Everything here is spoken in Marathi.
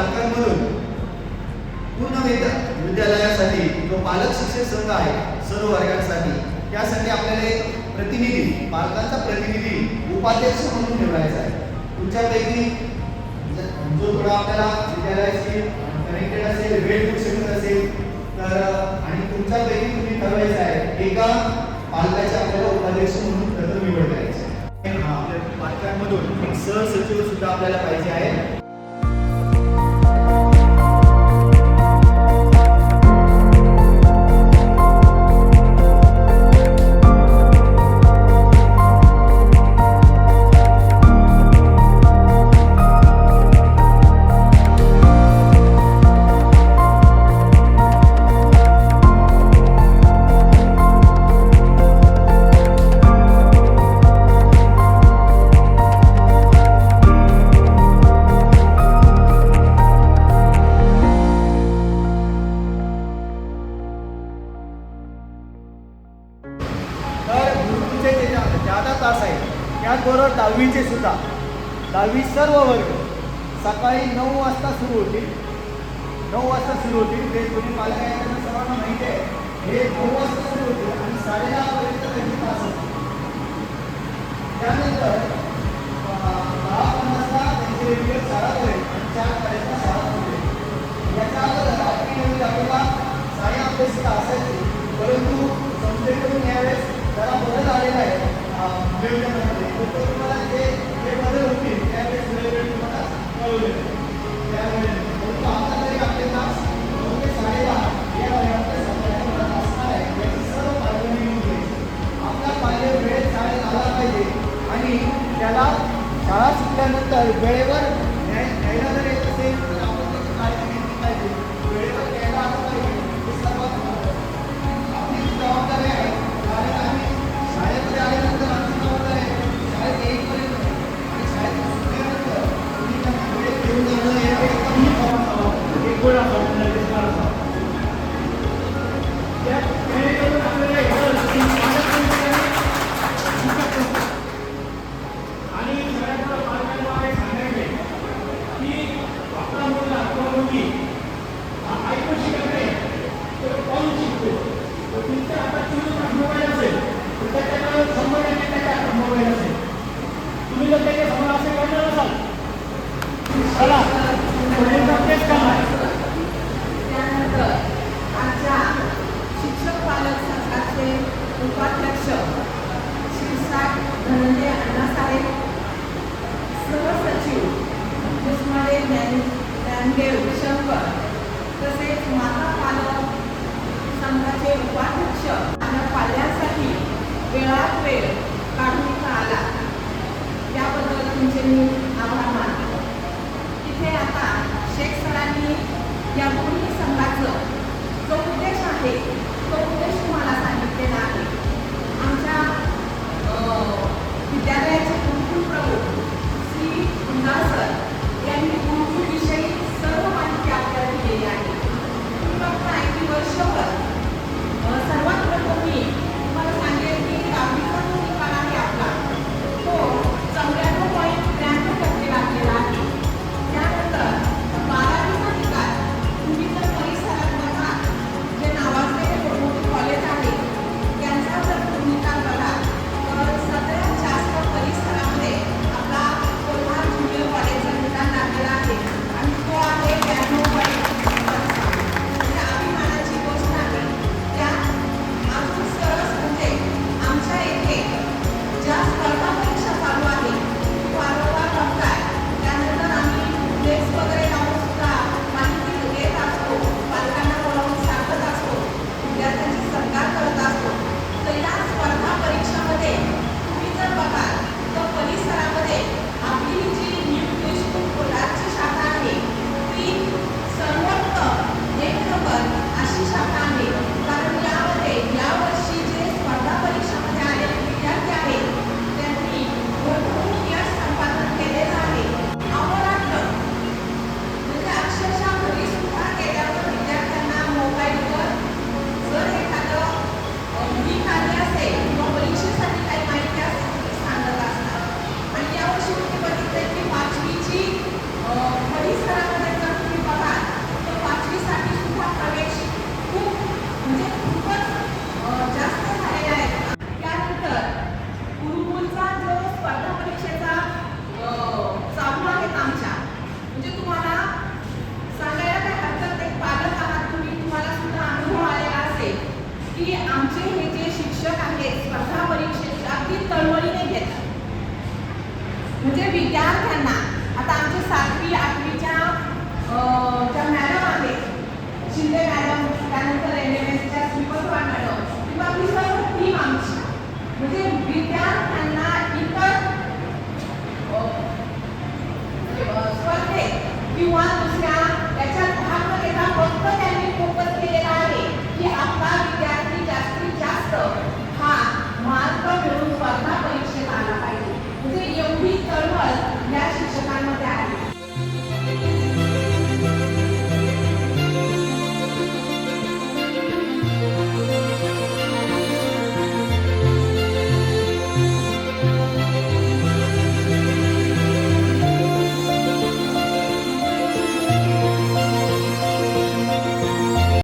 पालकांकडून पूर्ण विद्यालयासाठी जो पालक शिक्षक संघ आहे सर्व वर्गांसाठी त्यासाठी आपल्याला एक प्रतिनिधी पालकांचा प्रतिनिधी उपाध्यक्ष म्हणून ठेवायचा आहे. तुमच्यापैकी जो थोडा आपल्याला विद्यालयाशी कनेक्टेड असेल वेळ देऊ असेल तर आणि तुमच्यापैकी तुम्ही ठरवायचं आहे एका पालकाचे आपल्याला उपाध्यक्ष म्हणून प्रथम निवड करायचे आपल्या पालकांमधून सहसचिव सुद्धा आपल्याला पाहिजे आहे. तास आहेत. त्याचबरोबर दहावीचे सुद्धा. दहावी सर्व वर्ग. सकाळी नऊ वाजता सुरू होतील. नऊ वाजता सुरू होतील. ते तुम्ही पालक आहे त्यांना सर्वांना माहिती आहे. हे नऊ वाजता सुरू होतील आणि साडेदहापर्यंत त्यांचे तास असतील त्यानंतर दहा पन्नासला त्यांची रेडिओ शाळा होईल आणि चारपर्यंत शाळा होईल. याच्या अगोदर आपली नवी आपल्याला साडे अभ्यासिका असायची. परंतु संस्थेकडून यावेळेस जरा बदल आलेला आहे. तुम्हाला त्यावेळेस तुम्हाला तरी सर्व पाहिजे आणि त्याला शाळा सुटल्यानंतर वेळेवर न्याय न्यायला उपाध्यक्ष शिरसाट धनंजय अण्णासाहेब सहसचिव उस्माने ज्ञान ज्ञानदेव शंकर तसेच माता पालक संघाचे उपाध्यक्ष आणि पाल्यांसाठी वेळात वेळ काढून इथं आला. त्याबद्दल तुमचे मी आभार मानते. तिथे आता शेख सरांनी या दोन्ही संघाचं जो उद्देश आहे तो उद्देश तुम्हाला सांगितलेला आहे. विद्यालयाचे कुलकुल प्रमुख श्री कुंदाळ सर. म्हणजे तुम्हाला सांगायला काय हरकत नाही. पालक आहात तुम्ही तुम्हाला सुद्धा अनुभव आलेला असेल की आमचे हे जे शिक्षक आहेत स्पर्धा परीक्षेत अगदी तळमळीने म्हणजे विद्यार्थ्यांना आता आमचे सातवी आठवीच्या ज्या मॅडम आहेत शिंदे मॅडम त्यानंतर एन एम एसच्या श्रीपतवा मॅडम किंवा टीम म्हणजे